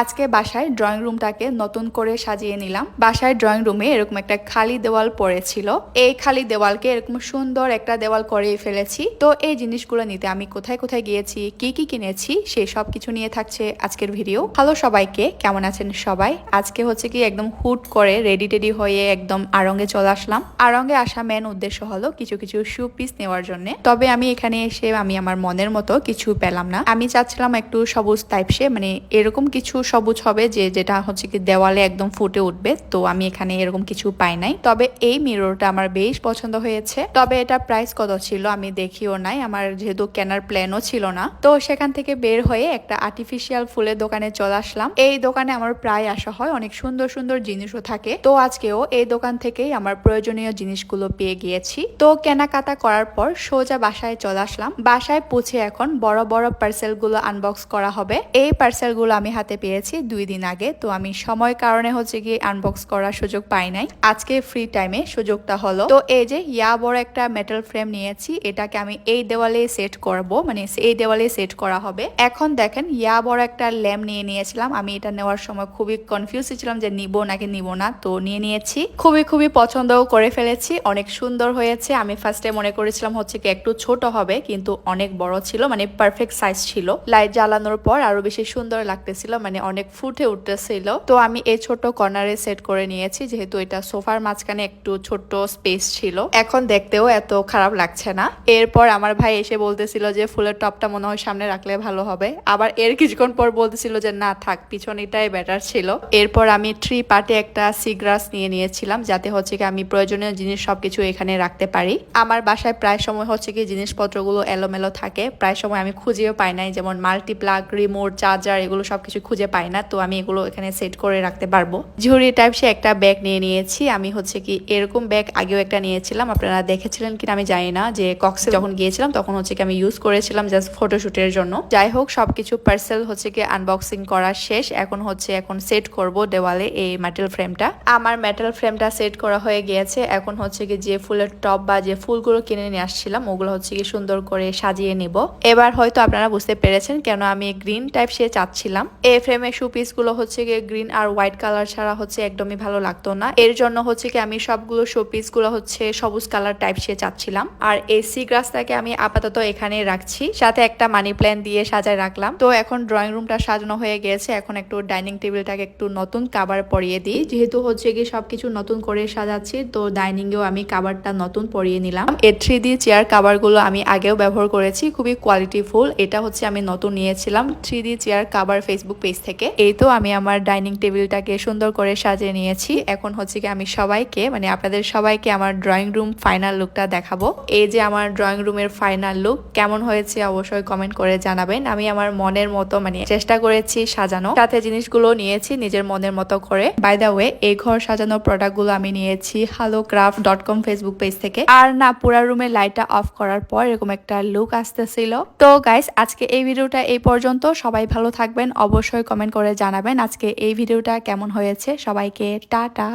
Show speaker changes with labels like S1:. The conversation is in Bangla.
S1: আজকে বাসায় ড্রয়িং রুমটাকে নতুন করে সাজিয়ে নিলাম। বাসায় ড্রয়িং রুমে এরকম একটা খালি দেওয়াল পড়েছিল। এই খালি দেওয়ালকে এরকম সুন্দর একটা দেওয়াল করে ফেলেছি। তো এই জিনিসগুলো নিতে আমি কোথায় কোথায় গিয়েছি, কি কি কিনেছি সেই সব কিছু নিয়ে থাকছে আজকের ভিডিও হ্যালো সবাইকে, কেমন আছেন সবাই? আজকে হচ্ছে কি একদম হুট করে রেডি টেডি হয়ে একদম আরঙ্গে চলে আসলাম। আরঙ্গে আসা মেন উদ্দেশ্য হলো কিছু কিছু শু পিস নেওয়ার জন্য। তবে আমি এখানে এসে আমি আমার মনের মতো কিছু পেলাম না। আমি চাচ্ছিলাম একটু সবুজ টাইপসে মানে এরকম কিছু সবুজ হবে যে যেটা হচ্ছে কি দেওয়ালে একদম ফুটে উঠবে। তো আমি এখানে এরকম কিছু পাই নাই। তবে এই মিররটা আমার বেশ পছন্দ হয়েছে। তবে এটা প্রাইস কত ছিল আমি দেখিও নাই। আমার যেহেতু কেনার প্ল্যানও ছিল না। তো সেখান থেকে বের হয়ে একটা আর্টিফিশিয়াল ফুলের দোকানে চলে আসলাম। এই দোকানে আমার প্রায় আসা হয়। অনেক সুন্দর সুন্দর জিনিসও থাকে। তো আজকেও এই দোকান থেকেই আমার প্রয়োজনীয় জিনিসগুলো পেয়ে গিয়েছি। তো কেনাকাটা করার পর সোজা বাসায় চলে আসলাম। বাসায় পৌঁছে এখন বড় বড় পার্সেলগুলো আনবক্স করা হবে। এই পার্সেলগুলো আমি হাতে পেয়েছি দুই দিন আগে। তো আমি সময় কারণে হচ্ছে গিয়ে আনবক্স করার সুযোগ পাই নাই। আজকে ফ্রি টাইমে সুযোগটা হলো। তো এই যে ইয়া বড় একটা মেটাল ফ্রেম নিয়েছি, এটাকে আমি এই দেওয়ালে সেট করব। মানে এই দেওয়ালে সেট করা হবে। এখন দেখেন ইয়া বড় একটা ল্যাম্প নিয়ে নিয়েছিলাম। আমি এটা নেওয়ার সময় খুবই কনফিউজ ছিলাম যে নিব নাকি নিব না। তো নিয়ে নিয়েছি। খুবই খুবই পছন্দও করে ফেলেছি। অনেক সুন্দর হয়েছে। আমি ফার্স্টে মনে করেছিলাম হচ্ছে কি একটু ছোট হবে, কিন্তু অনেক বড় ছিল। মানে পারফেক্ট সাইজ ছিল। লাইট জ্বালানোর পর আরও বেশি সুন্দর লাগতেছিল। মানে অনেক ফুটে উঠতেছিল। তো আমি এই ছোট কর্নারে সেট করে নিয়েছি, যেহেতু এটা সোফার মাঝখানে একটু ছোট্ট স্পেস ছিল। এখন দেখতেও এত খারাপ লাগছে না। এরপর আমার ভাই এসে বলতেছিল যে, ফুলের টপটা মনে হয় সামনে রাখলে ভালো হবে। আবার এর কিছুক্ষণ পর বলতেছিল যে, না, থাক পিছন এটাই বেটার ছিল। এরপর আমি থ্রি পার্টে একটা সিগ্রাস নিয়ে নিয়েছিলাম, যাতে হচ্ছে কি আমি প্রয়োজনীয় জিনিস সবকিছু এখানে রাখতে পারি। আমার বাসায় প্রায় সময় হচ্ছে কি জিনিসপত্রগুলো এলোমেলো থাকে। প্রায় সময় আমি খুঁজেও পাই নাই, যেমন মাল্টিপ্লাগ রিমোট চার্জার এগুলো সবকিছু খুঁজে পাই না, তো আমি এগুলো এখানে সেট করে রাখতে পারব। ঝুড়ি টাইপ সে একটা ব্যাগ নিয়ে নিয়েছি। আমি হচ্ছে কি এরকম ব্যাগ আগেও একটা নিয়েছিলাম। আপনারা দেখেছিলেন কিনা আমি জানি না, যে কক্সে যখন গিয়েছিলাম তখন হচ্ছে কি আমি ইউজ করেছিলাম জাস্ট ফটোশুটের জন্য। যাই হোক, সবকিছু পার্সেল হচ্ছে কি আনবক্সিং করা শেষ। এখন হচ্ছে এখন সেট করব দেওয়ালে এই মেটাল ফ্রেমটা আমার মেটাল ফ্রেমটা সেট করা হয়ে গিয়েছে। এখন হচ্ছে কি যে ফুলের টপ বা যে ফুলগুলো কিনে নিয়ে আসছিলাম, ওগুলো হচ্ছে কি সুন্দর করে সাজিয়ে নিব। এবার হয়তো আপনারা বুঝতে পেরেছেন কেন আমি গ্রিন টাইপ সে চাচ্ছিলাম। এই ফ্রেমের শু পিসগুলো হচ্ছে গিয়ে গ্রিন আর হোয়াইট কালার ছাড়া হচ্ছে একদমই ভালো লাগতো না। এর জন্য হচ্ছে কি আমি সবগুলো শো পিসগুলো হচ্ছে সবুজ কালার টাইপ সে চাচ্ছিলাম। আর এই সি গ্রাসটাকে আমি আপাতত এখানে রাখছি। সাথে একটা মানি প্ল্যান দিয়ে সাজায় রাখলাম। তো এখন ড্রয়িং রুমটা সাজানো হয়ে গেছে এখন একটু ডাইনিং টেবিলটাকে একটু নতুন কাবার পরিয়ে দিই। যেহেতু হচ্ছে কি সবকিছু নতুন করে সাজাচ্ছি, তো ডাইনিং এও আমি কাবারটা নতুন পরিয়ে নিলাম। এর থ্রি ডি চেয়ার কাবারগুলো আমি আগেও ব্যবহার করেছি। খুবই কোয়ালিটিফুল এটা হচ্ছে আমি নতুন নিয়েছিলাম। Three D chair cover Facebook page থেকে। এই তো আমি আমার ডাইনিং টেবিলটাকে সুন্দর করে সাজিয়ে নিয়েছি। এখন হচ্ছে কি আমি সবাইকে মানে আপনাদের সবাইকে আমার ড্রয়িং রুম ফাইনাল লুকটা দেখাবো। এই যে আমার ড্রয়িং রুমের ফাইনাল লুক, কেমন হয়েছে অবশ্যই কমেন্ট করে জানাবেন। আমি আমার মনের মতো মানে চেষ্টা করেছি সাজানো। সাথে জিনিসগুলো নিয়েছি নিজের মনের মতো করে। বাই দা ওয়ে এই ঘর সাজানোর প্রোডাক্টগুলো আমি নিয়েছি hello craft dot com Facebook page থেকে। আর না, পুরা রুমের লাইটটা অফ করার পর এরকম একটা লুক আসতেছিল। তো গাইস আজকে এই ভিডিওটা এই পর্যন্ত। সবাই ভালো থাকবেন। অবশ্যই কমেন্ট করে জানাবেন আজকে এই ভিডিওটা কেমন হয়েছে। সবাইকে টাটা।